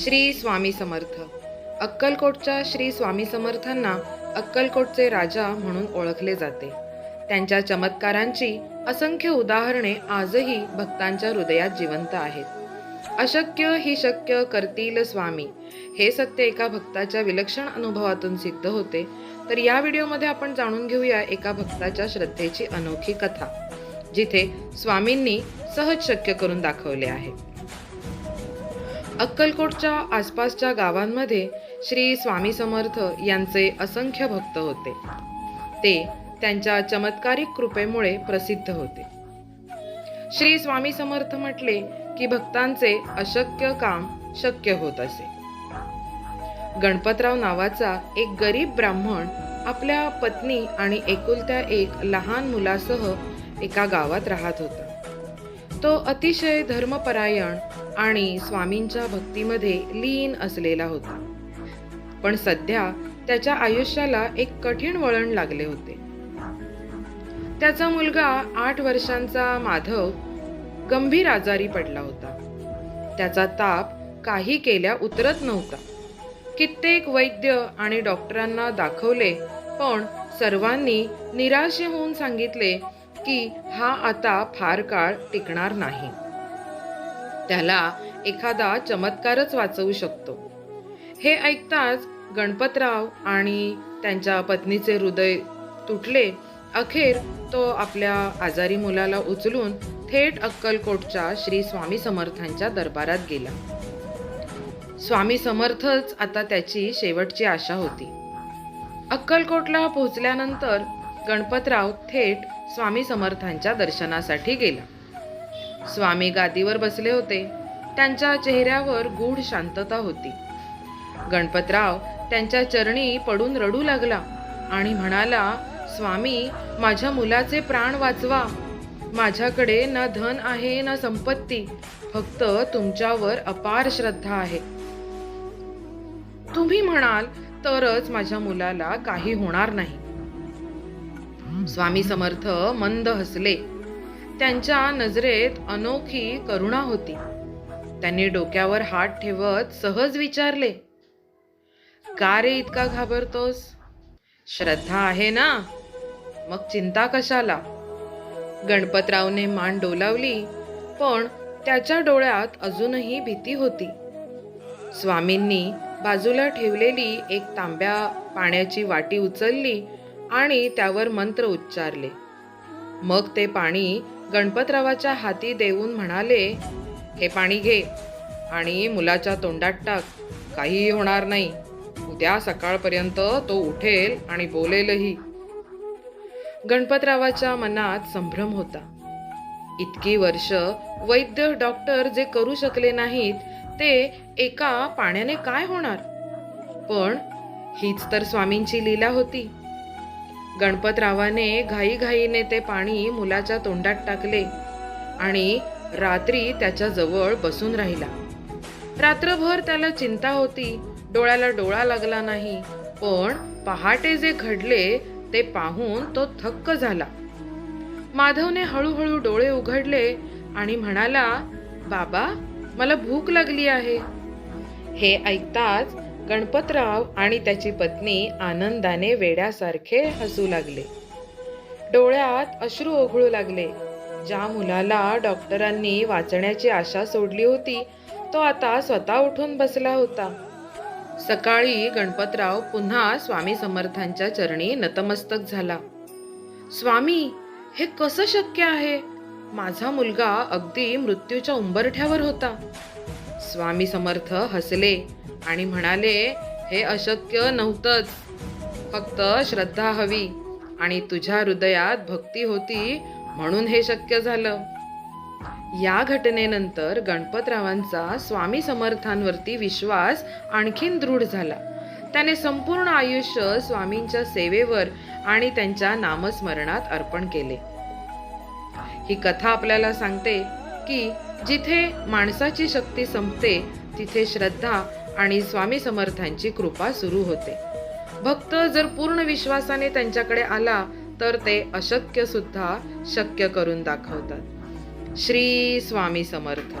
श्री स्वामी समर्थ. अक्कलकोटच्या श्री स्वामी समर्थांना अक्कलकोटचे राजा म्हणून ओळखले जाते. त्यांच्या चमत्कारांची असंख्य उदाहरणे आजही भक्तांच्या हृदयात जिवंत आहेत. अशक्य ही शक्य करतील स्वामी. हे सत्य एका भक्ताच्या विलक्षण अनुभवातून सिद्ध होते. तर या व्हिडिओमध्ये आपण जाणून घेऊया एका भक्ताच्या श्रद्धेची अनोखी कथा जिथे स्वामींनी सहज शक्य करून दाखवले आहे. अक्कलकोटच्या आसपासच्या गावांमध्ये श्री स्वामी समर्थ यांचे असंख्य भक्त होते. ते त्यांच्या चमत्कारिक कृपेमुळे प्रसिद्ध होते. श्री स्वामी समर्थ म्हटले की भक्तांचे अशक्य काम शक्य होत असे. गणपतराव नावाचा एक गरीब ब्राह्मण आपल्या पत्नी आणि एकुलत्या एक लहान मुलासह एका गावात राहत होता. तो अतिशय धर्मपरायण आणि स्वामींच्या भक्तीमध्ये लीन असलेला होता. पण सध्या त्याच्या आयुष्याला एक कठीण वळण लागले होते. त्याचा मुलगा आठ वर्षांचा माधव गंभीर आजारी पडला होता. त्याचा ताप काही केल्या उतरत नव्हता. कित्येक वैद्य आणि डॉक्टरांना दाखवले पण सर्वांनी निराश होऊन सांगितले की हा आता फार काळ टिकणार नाही. त्याला एखादा चमत्कारच वाचवू शकतो. हे ऐकताच गणपतराव आणि त्यांच्या पत्नीचे हृदय तुटले. अखेर तो आपल्या आजारी मुलाला उचलून थेट अक्कलकोटच्या श्री स्वामी समर्थांच्या दरबारात गेला. स्वामी समर्थच आता त्याची शेवटची आशा होती. अक्कलकोटला पोहोचल्यानंतर गणपतराव थेट स्वामी समर्थांच्या दर्शनासाठी गेला. स्वामी गादीवर बसले होते. त्यांच्या चेहऱ्यावर गूढ शांतता होती. गणपतराव त्यांच्या चरणी पडून रडू लागला आणि म्हणाला स्वामी माझ्या मुलाचे प्राण वाचवा. माझ्याकडे ना धन आहे ना संपत्ती. फक्त तुमच्यावर अपार श्रद्धा आहे. तुम्ही म्हणाल तरच माझ्या मुलाला काही होणार नाही. स्वामी समर्थ मंद हसले. त्यांच्या नजरेत अनोखी करुणा होती. त्यांनी डोक्यावर हात ठेवत सहज विचारले का रे इतका घाबरतोस? श्रद्धा आहे ना? मग चिंता कशाला? गणपतरावने मान डोलावली पण त्याच्या डोळ्यात अजूनही भीती होती. स्वामींनी बाजूला ठेवलेली एक तांब्या पाण्याची वाटी उचलली आणि त्यावर मंत्र उच्चारले. मग ते पाणी गणपतरावाच्या हाती देऊन म्हणाले हे पाणी घे आणि मुलाच्या तोंडात टाक. काहीही होणार नाही. उद्या सकाळपर्यंत तो उठेल आणि बोलेलही. गणपतरावाच्या मनात संभ्रम होता. इतकी वर्ष वैद्य डॉक्टर जे करू शकले नाहीत ते एका पाण्याने काय होणार? पण हीच तर स्वामींची लीला होती. गणपतरावाने घाईघाईने ते पाणी मुलाच्या तोंडात टाकले आणि रात्री त्याच्याजवळ बसून राहिला. रात्रभर त्याला चिंता होती डोळ्याला डोळा लागला नाही पण पहाटे जे घडले ते पाहून तो थक्क झाला. माधवने हळूहळू डोळे उघडले आणि म्हणाला बाबा मला भूक लागली आहे. हे ऐकताच गणपतराव आणि त्याची पत्नी आनंदाने वेड्यासारखे हसू लागले. डोळ्यात अश्रू ओघळू लागले. ज्या मुलाला डॉक्टरांनी वाचण्याची आशा सोडली होती तो आता स्वतः उठून बसला होता. सकाळी गणपतराव पुन्हा स्वामी समर्थांच्या चरणी नतमस्तक झाला. स्वामी हे कसं शक्य आहे? माझा मुलगा अगदी मृत्यूच्या उंबरठ्यावर होता. स्वामी समर्थ हसले. आणि म्हणाले हे अशक्य नव्हतंच. फक्त श्रद्धा हवी आणि तुझ्या हृदयात भक्ती होती म्हणून हे शक्य झालं. या घटनेनंतर गणपतरावांचा स्वामी समर्थांवरती विश्वास आणखीन दृढ झाला. त्याने संपूर्ण आयुष्य स्वामींच्या सेवेवर आणि त्यांच्या नामस्मरणात अर्पण केले. ही कथा आपल्याला सांगते की जिथे माणसाची शक्ती संपते तिथे श्रद्धा आणि स्वामी समर्थांची कृपा सुरू होते. भक्त जर पूर्ण विश्वासाने त्यांच्याकडे आला तर ते अशक्य सुद्धा शक्य करून दाखवतात. श्री स्वामी समर्थ.